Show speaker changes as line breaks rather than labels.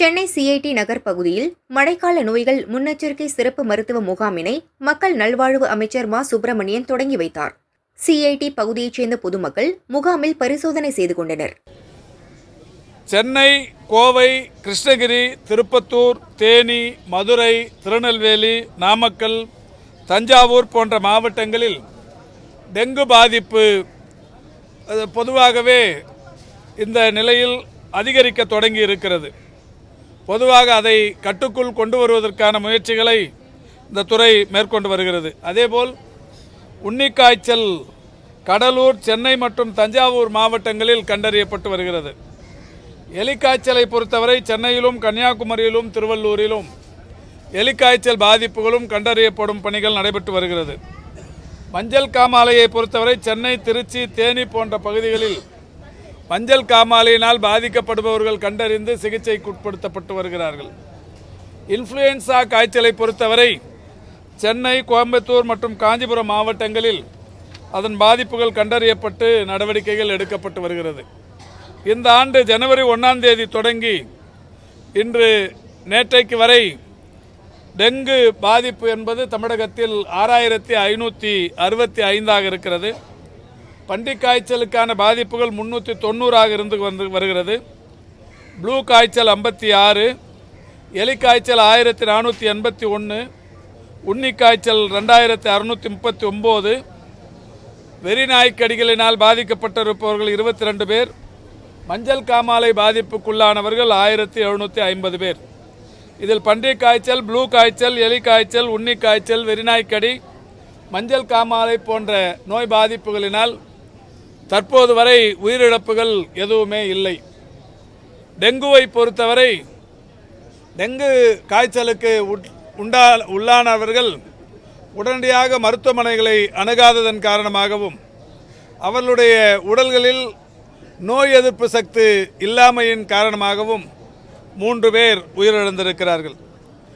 Chennai CID நகர் பகுதியில் மழைக்கால நோய்கள் முன்னெச்சரிக்கை சிறப்பு மருத்துவ முகாமினை மக்கள் நல்வாழ்வு அமைச்சர் மா. சுப்பிரமணியன் தொடங்கி வைத்தார். சிஐடி பகுதியைச் சேர்ந்த பொதுமக்கள் முகாமில் பரிசோதனை செய்து கொண்டனர்.
சென்னை கோவை கிருஷ்ணகிரி திருப்பத்தூர் தேனி மதுரை திருநெல்வேலி நாமக்கல் தஞ்சாவூர் போன்ற மாவட்டங்களில் டெங்கு பாதிப்பு அது பொதுவாகவே இந்த நிலையில் அதிகரிக்க தொடங்கி இருக்கிறது. பொதுவாக அதை கட்டுக்குள் கொண்டு வருவதற்கான முயற்சிகளை இந்த துறை மேற்கொண்டு வருகிறது. அதேபோல் உன்னிக்காய்ச்சல் கடலூர் சென்னை மற்றும் தஞ்சாவூர் மாவட்டங்களில் கண்டறியப்பட்டு வருகிறது. எலிக்காய்ச்சலை பொறுத்தவரை சென்னையிலும் கன்னியாகுமரியிலும் திருவள்ளூரிலும் எலிக்காய்ச்சல் பாதிப்புகளும் கண்டறியப்படும் பணிகள் நடைபெற்று வருகிறது. மஞ்சள் காமாலையை பொறுத்தவரை சென்னை திருச்சி தேனி போன்ற பகுதிகளில் மஞ்சள் காமாலையினால் பாதிக்கப்படுபவர்கள் கண்டறிந்து சிகிச்சைக்கு உட்படுத்தப்பட்டு வருகிறார்கள். இன்ஃப்ளூயன்சா காய்ச்சலை பொறுத்தவரை சென்னை கோயம்புத்தூர் மற்றும் காஞ்சிபுரம் மாவட்டங்களில் அதன் பாதிப்புகள் கண்டறியப்பட்டு நடவடிக்கைகள் எடுக்கப்பட்டு வருகிறது. இந்த ஆண்டு ஜனவரி ஒன்றாம் தேதி தொடங்கி இன்று நேற்றைக்கு வரை டெங்கு பாதிப்பு என்பது தமிழகத்தில் ஆறாயிரத்தி ஐநூற்றி அறுபத்தி ஐந்தாக இருக்கிறது. பன்றிக் காய்ச்சலுக்கான பாதிப்புகள் முந்நூற்றி தொண்ணூறாக இருந்து வந்து வருகிறது. ப்ளூ காய்ச்சல் ஐம்பத்தி ஆறு எலி காய்ச்சல் ஆயிரத்தி நானூற்றி எண்பத்தி ஒன்று உன்னி காய்ச்சல் ரெண்டாயிரத்தி அறுநூற்றி முப்பத்தி ஒம்பது வெறிநாய்க்கடிகளினால் பாதிக்கப்பட்டிருப்பவர்கள் இருபத்தி ரெண்டு பேர் மஞ்சள் காமாலை பாதிப்புக்குள்ளானவர்கள் ஆயிரத்தி எழுநூற்றி ஐம்பது பேர். இதில் பன்றிக் காய்ச்சல் ப்ளூ காய்ச்சல் எலி காய்ச்சல் உன்னி காய்ச்சல் வெறிநாய்க்கடி மஞ்சள் காமாலை போன்ற நோய் பாதிப்புகளினால் தற்போது வரை உயிரிழப்புகள் எதுவுமே இல்லை. டெங்குவை பொறுத்தவரை டெங்கு காய்ச்சலுக்கு உட்- உண்டா உள்ளானவர்கள் உடனடியாக மருத்துவமனைகளை அணுகாததன் காரணமாகவும் அவர்களுடைய உடல்களில் நோய் எதிர்ப்பு சக்தி இல்லாமையின் காரணமாகவும் மூன்று பேர் உயிரிழந்திருக்கிறார்கள்.